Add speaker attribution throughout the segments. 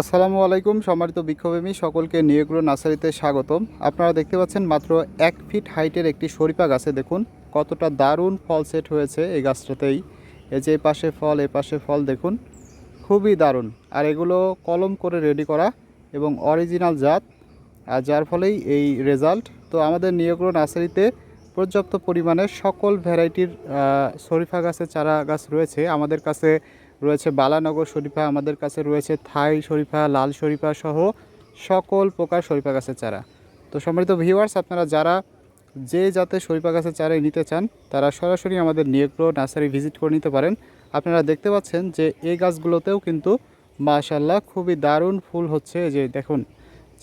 Speaker 1: আসসালামু আলাইকুম, সম্মানিত বিক্ষোভেমী, সকলকে নিয়োগ্র নার্সারিতে স্বাগতম। আপনারা দেখতে পাচ্ছেন মাত্র এক ফিট হাইটের একটি শরীফা গাছে দেখুন, কতটা দারুণ ফল সেট হয়েছে এই গাছটাতেই। এই যে পাশে ফল, এ পাশে ফল দেখুন, খুবই দারুণ। আর এগুলো কলম করে রেডি করা এবং অরিজিনাল জাত, আর যার ফলেই এই রেজাল্ট। তো আমাদের নিয়োগ্র নার্সারিতে পর্যাপ্ত পরিমাণে সকল ভ্যারাইটির শরীফা গাছের চারা গাছ রয়েছে। আমাদের কাছে রয়েছে বালানগর শরীফা, আমাদের কাছে রয়েছে থাই শরীফা, লাল শরীফা সহ সকল প্রকার শরীফা গাছের চারা। তো সম্মানিত ভিউয়ার্স আপনারা যারা যে যাতে শরীফা গাছের চারাই নিতে চান, তারা সরাসরি আমাদের নিয়োগ্র নার্সারি ভিজিট করে নিতে পারেন। আপনারা দেখতে পাচ্ছেন যে এই গাছগুলোতেও কিন্তু মাশাল্লাহ খুবই দারুণ ফুল হচ্ছে। যে দেখুন,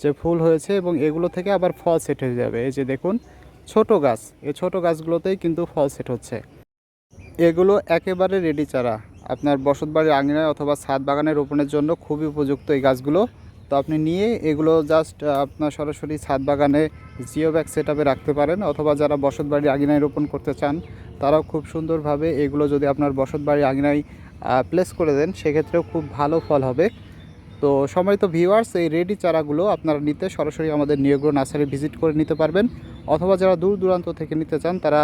Speaker 1: যে ফুল হয়েছে এবং এগুলো থেকে আবার ফল সেট হয়ে যাবে। এই যে দেখুন, ছোট গাছ, এই ছোট গাছগুলোতেই কিন্তু ফল সেট হচ্ছে। এগুলো একেবারে রেডি চারা। আপনার বসতবাড়ির আঙিনায় অথবা ছাদ বাগানে রোপণের জন্য খুবই উপযুক্ত এই গাছগুলো। তো আপনি নিয়ে এগুলো জাস্ট আপনার সরাসরি ছাদ বাগানে জিও ব্যাগ সেট রাখতে পারেন অথবা যারা বসতবাড়ির আঙিনায় রোপণ করতে চান, তারাও খুব সুন্দরভাবে এগুলো যদি আপনার বসতবাড়ির আঙিনায় প্লেস করে দেন, সেক্ষেত্রেও খুব ভালো ফল হবে। তো সম্মানিত ভিউয়ার্স এই রেডি চারাগুলো আপনারা নিতে সরাসরি আমাদের নিয়োগ্র নার্সারি ভিজিট করে নিতে পারবেন। অথবা যারা দূর দূরান্ত থেকে নিতে চান, তারা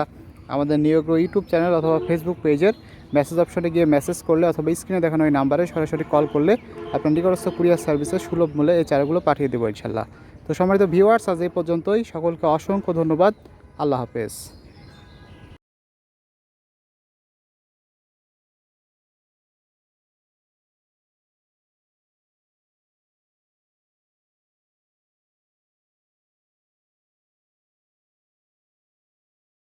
Speaker 1: আমাদের নিয়োগ্র ইউটিউব চ্যানেল অথবা ফেসবুক পেজের মেসেজ অপশনে গিয়ে মেসেজ করলে অথবা স্ক্রিনে দেখানো ওই নাম্বারে সরাসরি কল করলে আপনার নিকটস্থ কুরিয়ার সার্ভিসের সুলভ মূল্যে এই চারাগুলো পাঠিয়ে দেবো ইনশাল্লাহ। তো সম্মানিত ভিউয়ার্স আজ এই পর্যন্তই। সকলকে অসংখ্য ধন্যবাদ। আল্লাহ হাফেজ।